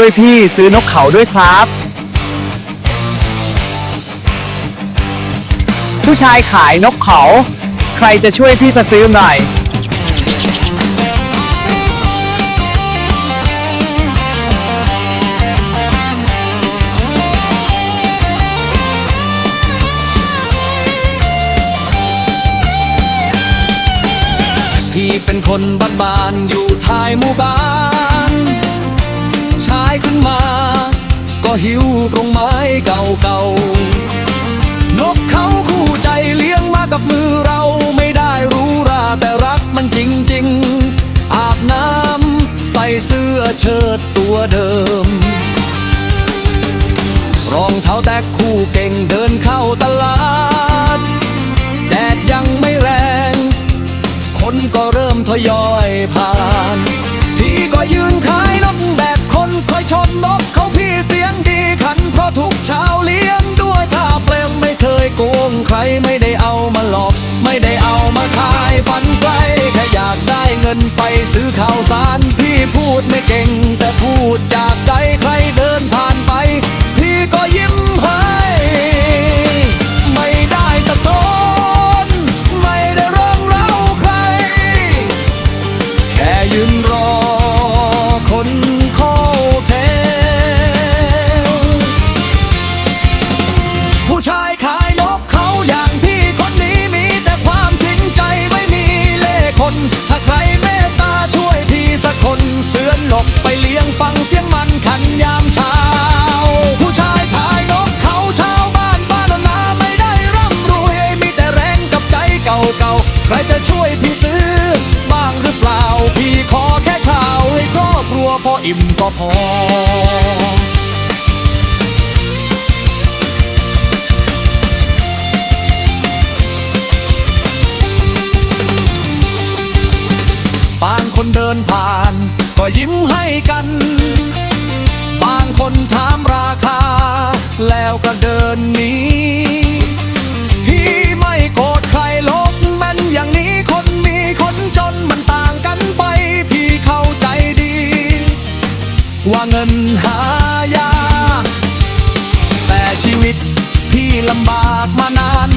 ช่วยพี่ซื้อนกเขาด้วยครับ ผู้ชายขายนกเขา ใครจะช่วยพี่จะซื้อหน่อย พี่เป็นคนบ้านๆอยู่ท้ายหมู่บ้าน ขึ้นมา ก็หิวตรงไม้เก่าๆนกเขาคู่ใจเลี้ยงมากับมือเราไม่ได้รู้ราแต่รักมันจริงๆ อาบน้ำใส่เสื้อเชิ้ตตัวเดิม รองเท้าแตะคู่เก่งเดินเข้าตลาด แดดยังไม่แรง คนก็เริ่มทยอยผ่าน แต่ เก่าๆ ใครจะช่วยพี่ซื้อ บ้างหรือเปล่า พี่ขอแค่ข่าวให้ครอบครัวพออิ่มก็พอ บางคนเดินผ่าน ก็ยิ้มให้กัน บางคนถามราคา แล้วก็เดินหนี ว่าเงินหายา แต่ชีวิตพี่ลำบากมานาน